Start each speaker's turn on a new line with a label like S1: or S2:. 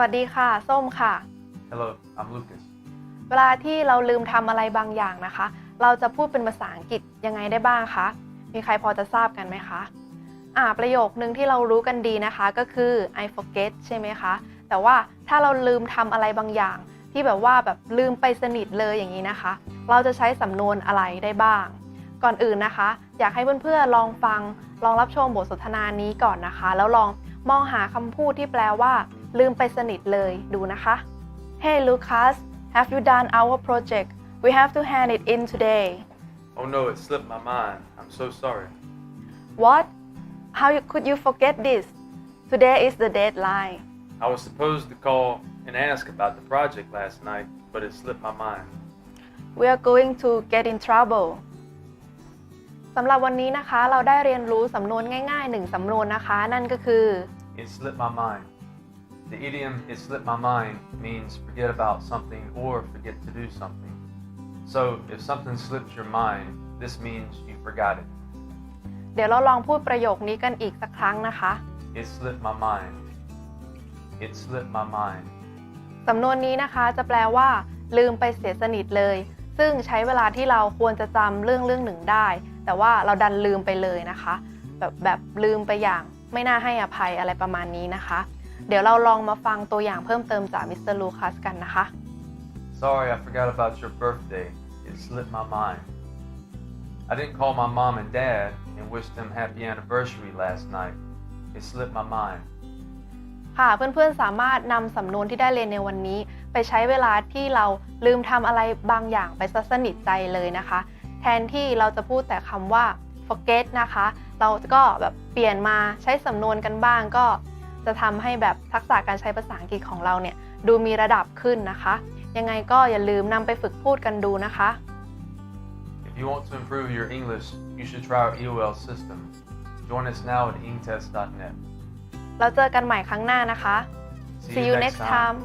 S1: วัสดีค่ะ ส้มค่ะ
S2: Hello, I'm Lucas.
S1: เวลาที่เราลืมทำอะไรบางอย่างนะคะ เราจะพูดเป็นภาษาอังกฤษยังไงได้บ้างคะ มีใครพอจะทราบกันไหมคะ อ่า ประโยคนึงที่เรารู้กันดีนะคะก็คือ I forget ใช่ไหมคะ แต่ว่าถ้าเราลืมทำอะไรบางอย่าง ที่แบบว่าแบบลืมไปสนิทเลยอย่างนี้นะคะ เราจะใช้สำนวนอะไรได้บ้าง ก่อนอื่นนะคะ อยากให้เพื่อนๆลองฟัง ลองรับชมบทสนทนานี้ก่อนนะคะ แล้วลองมองหาคำพูดที่แปลว่า ลืมไปสนิทเลยดูนะคะ Hey Lucas have you done our project we have to hand it in today
S2: Oh no, it slipped my mind. I'm so sorry.
S1: What how you, could you forget this today is the deadline
S2: I was supposed to call and ask about the project last night, but it slipped my mind.
S1: we are going to get in trouble สำหรับวันนี้นะคะ เราได้เรียนรู้สำนวนง่ายๆหนึ่งสำนวนนะคะ นั่นก็คือ
S2: It slipped my mind. The idiom it slipped my mind means forget about something or forget to do something. So if something slips your mind, this means you forgot it.
S1: เดี๋ยวเราลองพูดประโยคนี้กันอีกสักครั้งนะคะ
S2: It slipped my mind. It slipped my mind.
S1: สำนวนนี้นะคะจะแปลว่า ลืมไปเสียสนิทเลย ซึ่งใช้เวลาที่เราควรจะจำเรื่องเรื่องหนึ่งได้ แต่ว่าเราดันลืมไปเลยนะคะ แบบแบบลืมไปอย่างไม่น่าให้อภัยอะไรประมาณนี้นะคะ เดี๋ยวเราลองมาฟังตัวอย่างเพิ่มเติมจากมิสเตอร์ลูคัสกันนะคะ
S2: Sorry, I forgot about your birthday. It slipped my mind. I didn't call my mom and dad and wish them happy anniversary last night. It slipped my mind.
S1: ค่ะเพื่อนๆสามารถนำสำนวนที่ได้เรียนในวันนี้ ไปใช้เวลาที่เราลืมทำอะไรบางอย่างไปซะสนิทใจเลยนะคะ แทนที่เราจะพูดแต่คำว่า forget นะคะ เราก็แบบเปลี่ยนมาใช้สำนวนกันบ้างก็ จะทำให้แบบทักษะการใช้ภาษาอังกฤษของเราเนี่ยดูมีระดับขึ้นนะคะ ยังไงก็อย่าลืมนำไปฝึกพูดกันดูนะคะ
S2: If you want to improve your English, you should try our EOL system. Join us now at ingtest.net.
S1: แล้วเจอกันใหม่ครั้งหน้านะคะ See you next time